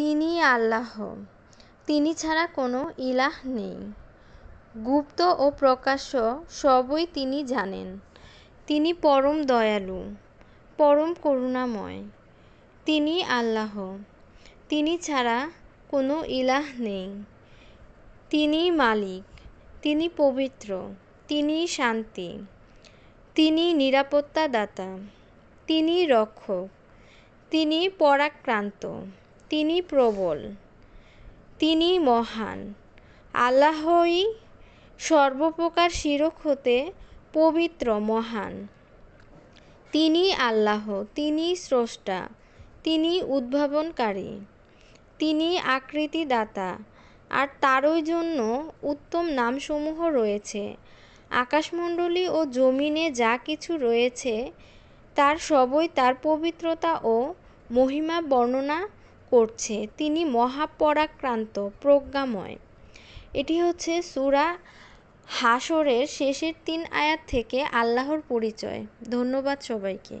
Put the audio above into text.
তিনি আল্লাহ। তিনি ছাড়া কোনো ইলাহ নেই। গুপ্ত ও প্রকাশ্য সবই তিনি জানেন। তিনি পরম দয়ালু, পরম করুণাময়। তিনি আল্লাহ। তিনি ছাড়া কোনো ইলাহ নেই। তিনি মালিক, তিনি পবিত্র, তিনি শান্তি। তিনি নিরাপত্তাদাতা, তিনি রক্ষক। তিনি পরাক্রান্ত। তিনি প্রবল, তিনি মহান। আল্লাহই সর্বপ্রকার শিরক হতে পবিত্র, মহান। তিনি আল্লাহ, তিনি স্রষ্টা, তিনি উদ্ভাবনকারী, তিনি আকৃতিদাতা, আর তারই জন্য উত্তম নামসমূহ রয়েছে। আকাশমণ্ডলী ও জমিনে যা কিছু রয়েছে, তার সবই তার পবিত্রতা ও মহিমা বর্ণনা করছে, তিনি মহাপরাক্রান্ত, প্রজ্ঞাময়। এটি হচ্ছে সুরা হাসরের শেষের তিন আয়াত থেকে আল্লাহর পরিচয়। ধন্যবাদ সবাইকে।